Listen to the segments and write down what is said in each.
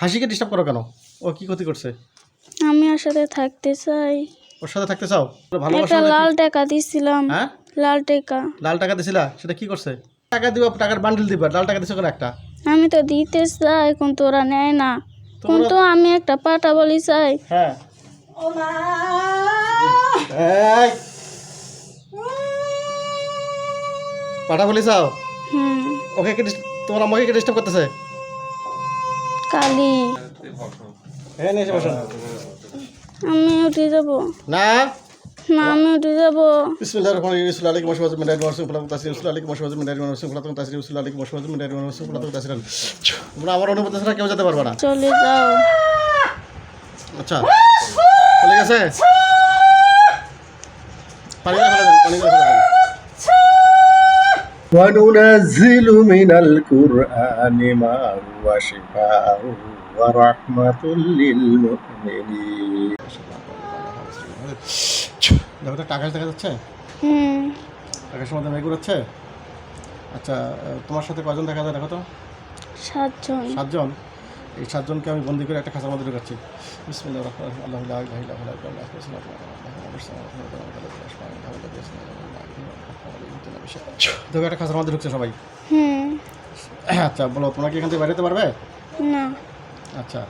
হাসিকে disturb করো কেন? ও কি ক্ষতি করছে? আমি ওর সাথে থাকতে চাই। ওর সাথে থাকতে চাও? একটা ভালোবাসা লাল টাকা দিছিলাম। হ্যাঁ? লাল টাকা। লাল টাকা দিছিলা? সেটা কি করছে? টাকা দিবা টাকার বান্ডিল দিবা লাল টাকা দিছো কেন একটা? আমি তো দিতে চাই কিন্তু ওরা নেয় না। কিন্তু আমি একটা পাটা বলি চাই। হ্যাঁ। এই। পাঠা বলি চাও? হুম। ওকে কি dis- তোমার আমাকে কি ডিস্টার্ব করতেছে? কালি হ্যাঁ আমি উঠে যাব না না আমি উঠে যাব বিসমিল্লাহির রহমানির রহিম ইসলাম আলাইকুম ওয়াসসালামু আলাইকুম ওয়াসসালামু তাসির ইসলাম আলাইকুম ওয়াসসালামু আলাইকুম ওয়াসসালামু তাসির ইসলাম আলাইকুম তাসির তোমরা আমার অনুমতি ছাড়া কেউ যেতে পারবে না চলে যাও আচ্ছা চলে গেছে পানি ফেলে দেন পানি ফেলে দেন وننزل من القرآن ما هو شفاء ورحمة للمؤمنين দেখো তো আকাশ দেখা যাচ্ছে হুম আকাশের মধ্যে মেঘ উড়াচ্ছে আচ্ছা আহ, তোমার সাথে কজন দেখা যায় দেখো তো সাতজন সাতজন এই সাতজনকে আমি বন্দি করে একটা খাঁচার মধ্যে ঢুকাচ্ছি বিসমিল্লাহির রহমানির রহিম আল্লাহু হুয়া দেখো একটা খাঁচার মধ্যে ঢুকছে সবাই। হুম। আচ্ছা বলো তোমরা কি এখান থেকে বেরোতে পারবে? না। আচ্ছা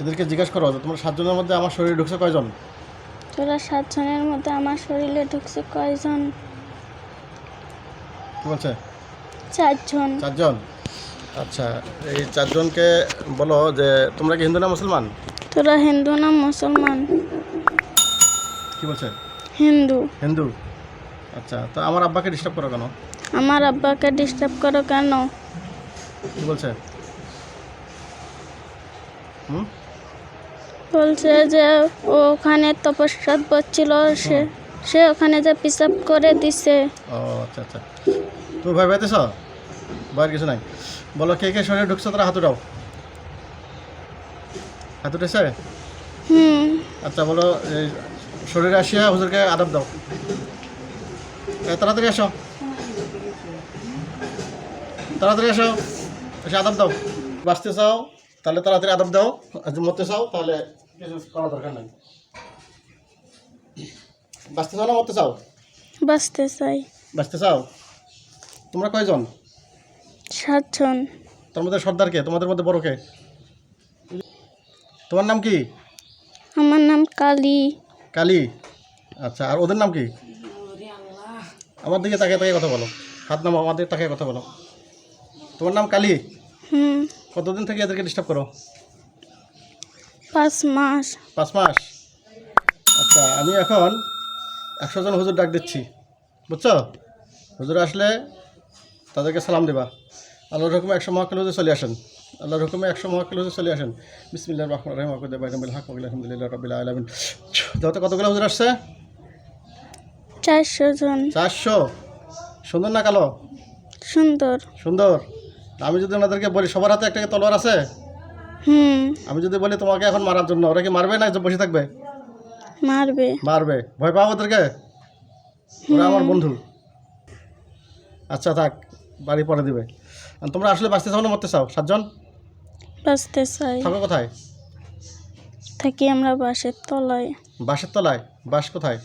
এদেরকে জিজ্ঞেস করো যে তোমার সাতজনের মধ্যে আমার শরীরে ঢুকছে কয়জন? তোরা সাতজনের মধ্যে আমার শরীরে ঢুকছে কয়জন? কি বলছে? চারজন। চারজন? আচ্ছা এই চারজনকে বলো যে তোমরা কি হিন্দু না মুসলমান? তোরা হিন্দু না মুসলমান? কি বলছে? হিন্দু। হিন্দু। আচ্ছা তো আমার আব্বাকে ডিস্টার্ব করো কেন? আমার আব্বাকে ডিস্টার্ব করো কেন? কি বলছে? হুম? বলছে যে ও ওখানে তপস্যা করছিল সে সে ওখানে যে পিসাব করে দিছে। ও আচ্ছা আচ্ছা। তুমি ভয় পাইতেছ? ভয়ের কিছু নাই। বলো কে কে শরীরে ঢুকছে? তারা হাত উঠাও। হাত উঠেছে? হুম। আচ্ছা বলো শরীরে আসিয়া হুজুরকে আদব দাও। তাড়াতাড়ি আসো তাড়াতাড়ি আসো এসে আদব দাও। বাঁচতে চাও তাহলে তাড়াতাড়ি আদব দাও। মরতে চাও তাহলে কিছু করার দরকার নাই। বাঁচতে চাও না মরতে চাও? বাঁচতে চাই। বাঁচতে চাও? তোমরা কয়জন? সাতজন। তোর মধ্যে সর্দার কে? তোমাদের মধ্যে বড় কে? তোমার নাম কি? আমার নাম কালী। কালী। আচ্ছা আর ওদের নাম কি? আমার দিকে তাকে তাকে কথা বলো হাত নাম আমাদের তাকে কথা বলো তোমার নাম কালী হুম কতদিন থেকে এদেরকে ডিস্টার্ব করো পাঁচ মাস পাঁচ মাস আচ্ছা আমি এখন একশো জন হুজুর ডাক দিচ্ছি বুঝছ হুজুর আসলে তাদেরকে সালাম দেবা আল্লাহর হুকুমে একশো মহাকাল হুজুর চলে আসেন আল্লাহর হুকুমে একশো মহাকাল হুজুর চলে আসেন বিসমিল্লাহ রহমান রহিম আকুদ বাইরামিল হক আলহামদুলিল্লাহ রবিল আলমিন যত কতগুলো হুজুর আসছে চারশো জন। চারশো? সুন্দর না কালো? সুন্দর। সুন্দর। আমি যদি ওনাদেরকে বলি সবার হাতে একটা তলোয়ার আছে? হুম। আমি যদি বলি তোমাকে এখন মারার জন্য ওরা কি মারবে না বসে থাকবে? মারবে। মারবে। ভয় পাও ওদেরকে? ওরা আমার বন্ধু। আচ্ছা থাক বাড়ি পরে দিবে। তোমরা আসলে বাঁচতে চাও না মরতে চাও? সাতজন? বাঁচতে চাই। থাকো কোথায়? থাকি আমরা বাসের তলায়। বাসের তলায়? বাস কোথায়?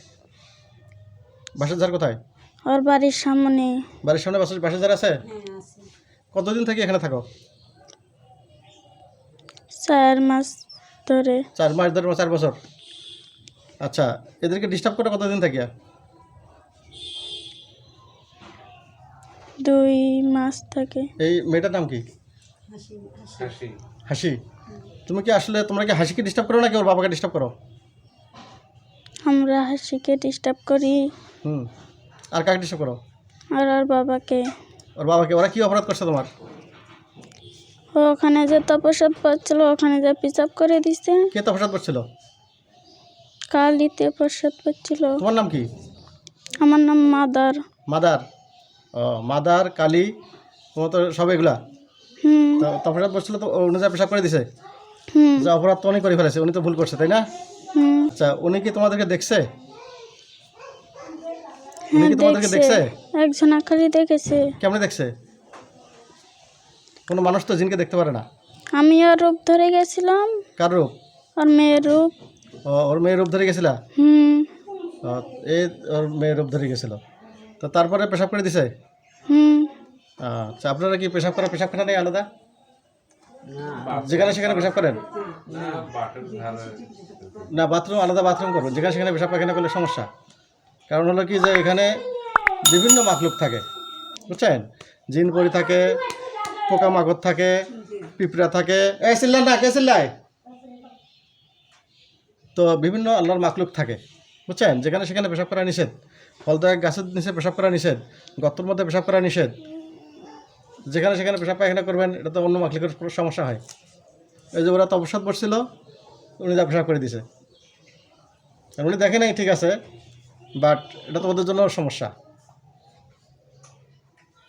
বাসের ঝাড় কোথায়? ওর বাড়ির সামনে। বাড়ির সামনে বাসের বাসের ঝাড় আছে? কতদিন থেকে এখানে থাকো? চার মাস ধরে। চার মাস ধরে চার বছর। আচ্ছা এদেরকে ডিস্টার্ব করে কতদিন থেকে? দুই মাস থেকে। এই মেয়েটার নাম কি? হাসি তুমি কি আসলে তোমরা কি হাসিকে ডিস্টার্ব করো নাকি ওর বাবাকে ডিস্টার্ব করো? আমরা হাসিকে ডিস্টার্ব করি। হুম। আর কাকে ডিস্টার্ব করো? আর ওর বাবাকে। ওর বাবাকে? ওরা কি অপরাধ করছে তোমার? ও ওখানে যে তপস্যা করছিল ওখানে যে পিসাব করে দিছে। কে তফসাদ করছিল? কালিতে প্রসাদ করছিল। তোমার নাম কি? আমার নাম মাদার। মাদার? ও মাদার কালী তোমার তো সব এগুলা? হুম। তো তফসাদ করছিল তো উনি যা পেশাব করে দিছে? হুম। যা অপরাধ তো উনি করে ফেলেছে উনি তো ভুল করছে তাই না? আচ্ছা উনি কি তোমাদেরকে দেখছে? হ্যাঁ দেখছে। একজন খালি দেখেছে। কেমনে দেখছে? কোনো মানুষ তো জিনকে দেখতে পারে না। আমি ওর রূপ ধরে গেছিলাম। কার রূপ? ওর মেয়ের রূপ। ও, ওর মেয়ের রূপ ধরে গেছিলা? হুম। ও, এই ওর মেয়ের রূপ ধরে গেছিল। তো তারপরে পেশাব করে দিছে? হুম। আচ্ছা আপনারা কি পেশাব করা পেশাবখানা নেই আলাদা? যেখানে সেখানে পেশাব করেন? না বাথরুম আলাদা বাথরুম করবেন। যেখানে সেখানে পেশাব পায়খানা করলে সমস্যা। কারণ হলো কি যে এখানে বিভিন্ন মাখলুক থাকে, বুঝছেন? জিন পরি থাকে, পোকামাকড় থাকে, পিঁপড়া থাকে। এ চিল্লাই না, কে চিল্লাই তো বিভিন্ন আল্লাহর মাকলুক থাকে, বুঝছেন? যেখানে সেখানে পেশাব করা নিষেধ। ফলদায়ক গাছের নিচে পেশাব করা নিষেধ, গর্তর মধ্যে পেশাব করা নিষেধ। যেখানে সেখানে পেশাব পায়খানা করবেন, এটা তো অন্য মাকলিকের সমস্যা হয়। এই যে ওরা তপস্যাত বসছিল, উনি যা পেশাব করে দিছে। উনি দেখে নাই, ঠিক আছে? বাট এটা তো ওদের জন্য সমস্যা।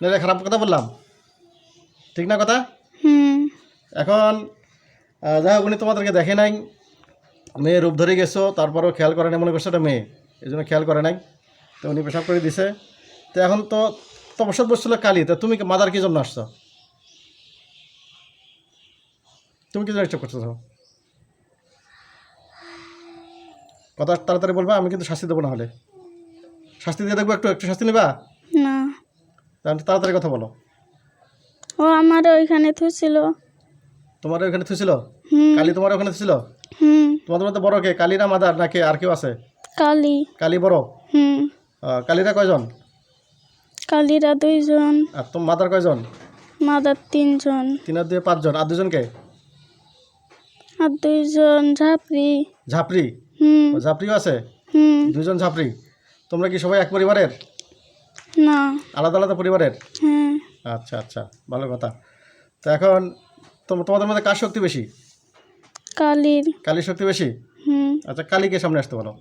না এটা খারাপ কথা বললাম। ঠিক না কথা? এখন যাই হোক উনি তোমাদেরকে দেখে নাই। মেয়ে রূপ ধরে গেছো তারপরেও খেয়াল করে নাই মনে করছে এটা মেয়ে। এই জন্য খেয়াল করে নাই। তো উনি পেশাব করে দিছে। তো এখন তো তপস্যাত বসছিল কালি তা তুমি কি- মাদার কি জন্য আসছো? তুমি কি জন্য ইচ্ছা করছ কথা তাড়াতাড়ি বলবা আমি কিন্তু শাস্তি দেবো না হলে। শাস্তি দিয়ে দেখব একটু একটু শাস্তি নিবা? না। তাহলে তাড়াতাড়ি কথা বলো। ও আমার ওইখানে থুছিল তোমার ওখানে থুছিল হুম। কালি তোমার ওখানে থুছিল হুম। তোমাদের মধ্যে বড় কে? কালিরা মাদার নাকি আর কেউ আছে? কালি। কালি বড়? হুম। কালিরা কয়জন? কালিরা দুইজন। আর তোমার মাদার কয়জন? মাদার তিনজন। তিন আর দুই পাঁচজন। আর দুজন কে? আর দুইজন ঝাপড়ি। ঝাপড়ি? হুম। ঝাপড়িও আছে? হুম। দুজন ঝাপড়ি? তোমরা কি সবাই এক পরিবারের? না। আলাদা আলাদা পরিবারের? হ্যাঁ। আচ্ছা আচ্ছা ভালো কথা। তো এখন তোম- তোমাদের মধ্যে কার শক্তি বেশি? কালির। কালির শক্তি বেশি? হুম। আচ্ছা কালীকে সামনে আসতে বলো।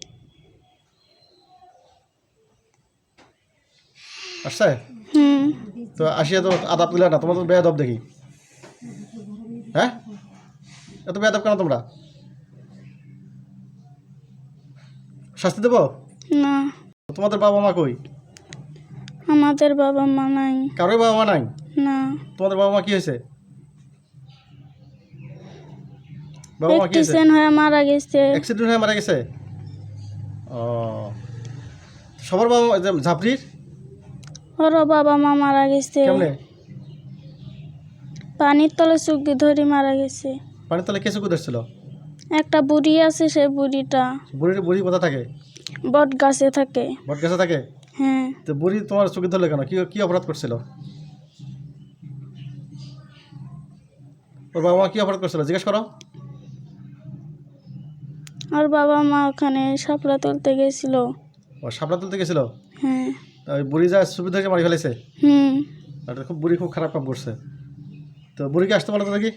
আসছে? হুম। তো আসিয়া তো আদাব দিলে না তোমার তো বেয়াদব দেখি। হ্যাঁ? এত বেয়াদব কেন তোমরা? শাস্তি দেবো? না। তোমাদের বাবা মা কই? আমাদের বাবা মা নাই। কারোই বাবা মা নাই? না। তোমাদের বাবা মা কি হয়েছে? বাবা মা কি হয়েছে? হয়ে মারা গেছে। অ্যাক্সিডেন্ট হয়ে মারা গেছে? ও। সবার বাবা ঝাপড়ির? ওরও বাবা মা মারা গেছে। কেমনে? পানির তলে চুক্তি ধরে মারা গেছে। পানির তলে কে চুকু ধরছিল? একটা বুড়ি আছে সেই বুড়িটা। বুড়ির বুড়ি কোথা থাকে। বট গাছে থাকে। বট গাছে থাকে? হ্যাঁ। তো বুড়ি তোমার চোখে ধরলে কেন? কি কি অপরাধ করছিল? ওর বাবা মা কি অপরাধ করছিল? জিজ্ঞেস করো। আর বাবা মা ওখানে শাপলা তুলতে গেছিল। ও সাপলা তুলতে গেছিল? হ্যাঁ। ওই বুড়ি যা সুবিধা মারি ফেলেছে? হুম। এটা খুব বুড়ি খুব খারাপ কাম করছে। তো বুড়িকে আসতে বলো তো দেখি।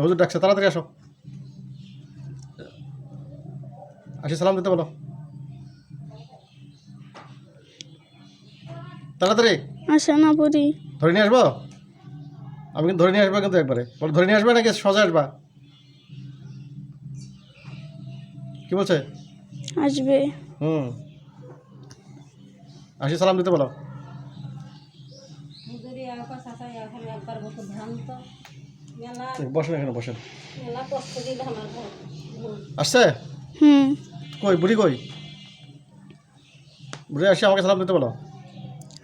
হুজুর ডাকছে তাড়াতাড়ি আসো। আসি সালাম দিতে বলো। তাড়াতাড়ি। আসে না বুড়ি ধরে নিয়ে আসব? আমি কিন্তু ধরে নিয়ে আসব কিন্তু একবারে। বলো ধরে নিয়ে আসবে নাকি সোজা আসবা? কি বলছে? আসবে। হুম। আসি সালাম দিতে বলো। বসেন এখানে বসেন। আসছে? হুম। কই বুড়ি কই? বুড়ি আসি আমাকে সালাম দিতে বলো।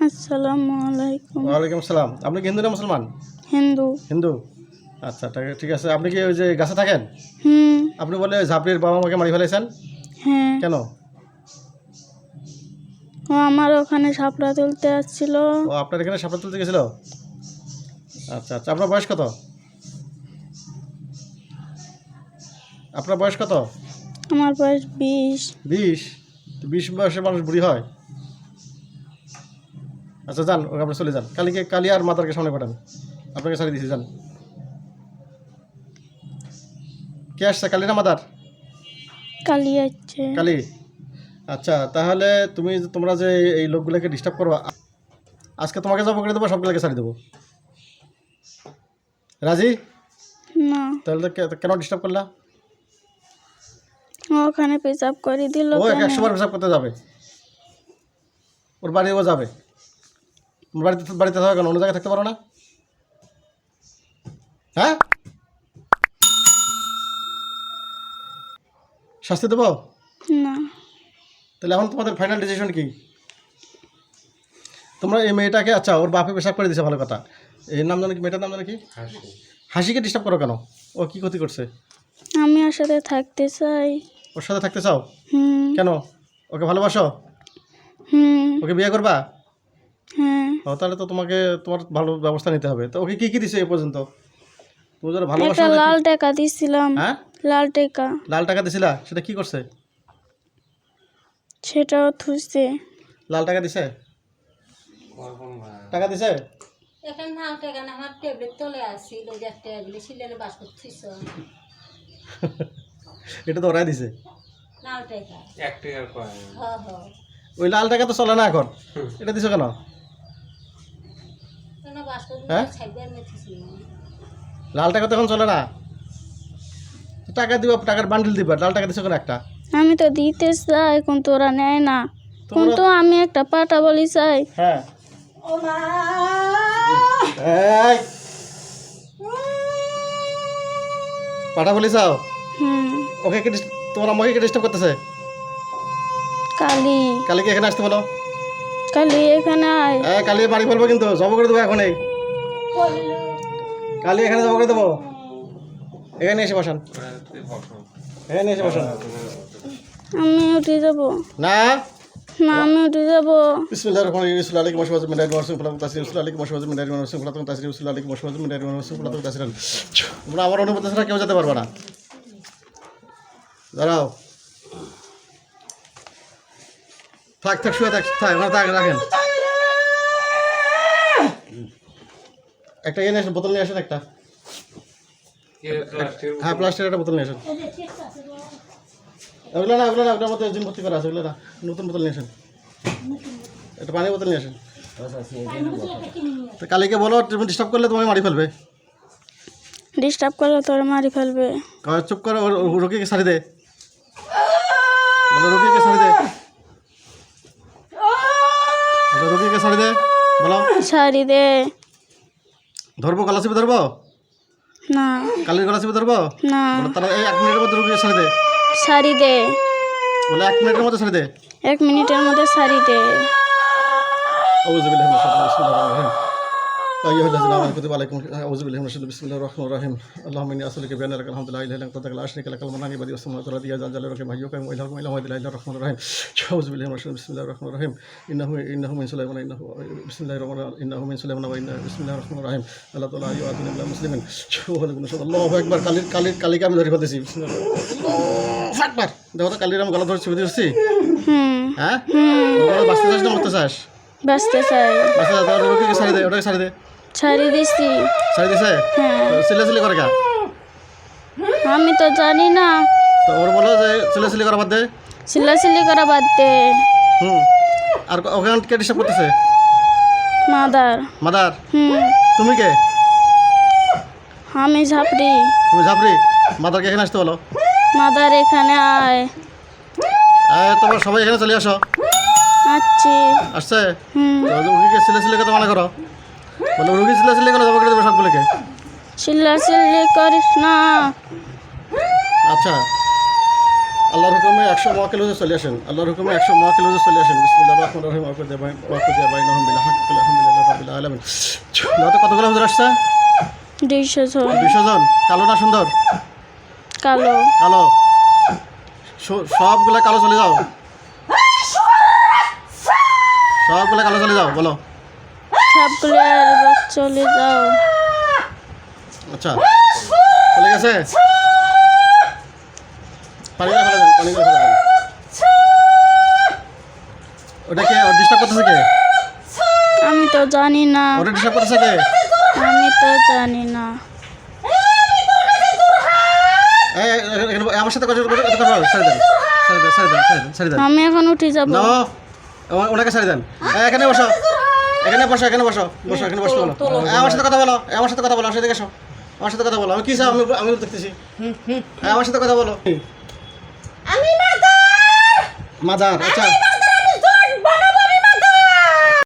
আসসালামু আলাইকুম। ওয়ালাইকুম আসসালাম আপনি কি হিন্দু না মুসলমান? হিন্দু। হিন্দু? আচ্ছা ঠিক- আছে। আপনি কি ওই যে গাছে থাকেন? হুম। আপনি বলে ঝাপড়ির বাবা মাকে মারি ফেলেছেন? হ্যাঁ। কেন? ও আমার ওখানে শাপলা তুলতে আসছিল। ও আপনার এখানে সাপড়া তুলতে গেছিল? আচ্ছা আচ্ছা। আপনার বয়স কত? আপনার বয়স কত? আমার বয়স বিশ। বিশ? বিশ বয়সের মানুষ বুড়ি হয়। আচ্ছা যান আপনি চলে যান। কালীকে কালী আর মাতারকে সামনে পাঠান। আপনাকে ছাড়িয়ে দিয়েছি যান। কে আসছে? কালী না মাদার কালি আছে কালী? আচ্ছা তাহলে তুমি তোমরা যে এই লোকগুলোকে ডিস্টার্ব করবা আজকে তোমাকে জব করে দেবো সবগুলোকে ছাড়িয়ে দেবো। রাজি? না। তাহলে কেন ডিস্টার্ব করলা? ওখানে পেশাব করে দিল ও কেন? একশো বার পেশাব করতে যাবে। ওর বাড়ি ও যাবে। বাড়িতে বাড়িতে থাকো কেন? অন্য জায়গায় থাকতে পারো না? হ্যাঁ? শাস্তি দেবো না। তাহলে এখন তোমাদের ফাইনাল ডিসিশন কি? তোমরা এই মেয়েটাকে আচ্ছা ওর বাপে পেশাব করে দিছে ভালো কথা। এর নাম জানো কি? মেয়েটার নাম জানো কি? হাসিকে ডিস্টার্ব করো কেন? ও কি ক্ষতি করছে? আমি ওর সাথে থাকতে চাই। ওর সাথে থাকতে চাও? কেন? ওকে ভালোবাসো? ওকে বিয়ে করবা? তাহলে তো তোমাকে তোমার ভালো ব্যবস্থা নিতে হবে। তো ওকে কি কি দিছে এই পর্যন্ত? তুমি যারা ভালোবাসো একটা লাল টাকা দিছিলাম। হ্যাঁ? লাল টাকা। লাল টাকা দিছিলা? সেটা কি করছে? সেটাও থুসছে লাল টাকা দিছে? টাকা দিছে? এখন নাও টাকা না আমার টেবিলের তলে যে একটা এগুলি সিলেনে বাস করছিস এটা তো ওরাই দিছে। নাও টাকা। এক টাকার কয়েন। হ হ ওই লাল টাকা তো চলে না এখন? এটা দিছো কেন? হ্যাঁ? লাল টাকা তো এখন চলে না? টাকা দিবা টাকার বান্ডিল দিবা লাল টাকা দিছো কেন একটা? আমি তো দিতে চাই কিন্তু ওরা নেয় না। কিন্তু আমি একটা পাটা বলি চাই। হ্যাঁ। এই! পাঠা বলি চাও? হুম। ওকে কি তোমার আমাকে কি ডিস্টার্ব করতেছে? কালি। কালি কি এখানে আসতে বলো? কালি এখানে আয়। হ্যাঁ কালি বাড়ি বলব কিন্তু জব করে দেবো এখনই। কালি এখানে জব করে দেবো। এখানে এসে বসান। এখানে এসে বসান। আমি উঠে যাব। না? না আমি উঠে যাব। বিসমিল্লাহির রহমানির রহিম বিসমিল্লাহি আলাইকুম ওয়াসসালামু আলাইকুম ওয়াসসালামু তাসির আলাইকুম আলাইকুম আমার অনুমতি ছাড়া কেউ যেতে পারবে না। দাঁড়াও। থাক থাক শুয়ে থাক থাক ওখানে থাক রাখেন। একটা এনে আসেন বোতল নিয়ে আসেন একটা। হ্যাঁ প্লাস্টিকের একটা বোতল নিয়ে আসেন। ওগুলো না ওগুলো না ওটার মধ্যে জিম ভর্তি করা আছে ওগুলো না। নতুন বোতল নিয়ে আসেন। একটা পানির বোতল নিয়ে আসেন। তো কালীকে বলো তুমি ডিস্টার্ব করলে তোমাকে মারি ফেলবে। ডিস্টার্ব করলে তোর মারি ফেলবে। কয় চুপ করে রুগীকে ছাড়ি দে। বলো রুগীকে ছাড়ি দে। রুগীকে ছাড়ি দে। বলো। শাড়ি দে। ধরবো? গলা চিপে ধরবো? না। কালির গলা চিপে ধরবো? না। তাহলে এই এক মিনিটের মধ্যে রোগীকে ছাড়ি দে। শাড়ি দে। বলে এক মিনিটের মধ্যে ছাড়ি দে। এক মিনিটের মধ্যে শাড়ি দে। أيها الذين آمنوا كتب عليكم أعوذ بالله من الشيطان بسم الله الرحمن الرحيم اللهم إني أسألك بأن لك الحمد لا إله إلا أنت لا شريك لك المنان بديع السماوات والأرض يا ذا الجلال والإكرام حي وقيوم وإله الحكم إله إلا إله الرحمن الرحيم أعوذ بالله من الشيطان بسم الله الرحمن الرحيم إنه إنه من سليمان إنه بسم الله الرحمن الرحيم إنه من سليمان وإنه بسم الله الرحمن الرحيم الله تعالى يؤذن بالله مسلمين الله أكبر কালির কালির কালিকে আমি ধরে ফেলতেছি একবার দেখো তো কালির আমি গলা ধরে চিপে দিচ্ছি হুম হ্যাঁ ওরা বাঁচতে চাস না মরতে চাস বাঁচতে চাই আচ্ছা তাহলে রুগীকে ছাড়ি দে ওটাকে ছাড়ি দে শাড়ি দিছি। ছাড়ি দিছে? হ্যাঁ। সিলে সিলে করে কা? আমি তো জানি না। তো ওর বলো যে সিলে সিলে করা বাদ দে। সিলাসিলি করা বাদ দে। হুম। আর ওখানে কে ডিস্টার্ব করতেছে? মাদার। মাদার? হুম। তুমি কে? আমি ঝাপড়ি। তুমি ঝাপড়ি? মাদারকে এখানে আসতে বলো। মাদার এখানে আয়। এই, তোমরা সবাই এখানে চলে আসো। আচ্ছা। আসছে? হুম। তো রুগীকে সিলে সিলে কথা মনে করো। বলো রুগী সিলে সিলে করে জমা করে দেবো সবগুলোকে? সিলাসিলি করিস না। আচ্ছা আল্লাহর হুকুমে একশো মহাকেল হুজুর চলে আসেন। আল্লাহর হুকুমে একশো মহাকেল হুজুর চলে আসেন। বিসমিল্লাহ রহমান রহিম। বাইন ওয়াকুদ দিয়া বাইন আলহামদুলিল্লাহ হাক্কুল আলহামদুলিল্লাহ রাব্বিল আলামিন কতগুলো হুজুর আসছে? দুইশো জন। দুশো জন। কালো না সুন্দর? কালো। কালো। সবগুলা কালো চলে যাও। সবগুলা কালো চলে যাও বলো। সবগুলো আর চলে যাও। আচ্ছা চলে গেছে? পানি করে ফেলে পানি করে ফেলে ওটা কে? ডিস্টার্ব করতেছে কে? আমি তো জানি না। ওটা ডিস্টার্ব করতেছে কে? আমি তো জানি না। আমার সাথে কথা কথা কথা বলো সারি দেন সারি দেন সারি দেন সারি দেন আমি এখন উঠে যাব। না ওনাকে সারি দেন। এখানে বসো। এখানে বসো এখানে বসো বসো এখানে বসো বলো। আমার সাথে কথা বলো আমার সাথে কথা বলো আমার সাথে এসো আমার সাথে কথা বলো আমি কি চাও আমি আমি দেখতেছি। এই, আমার সাথে কথা বলো। মাদার আচ্ছা।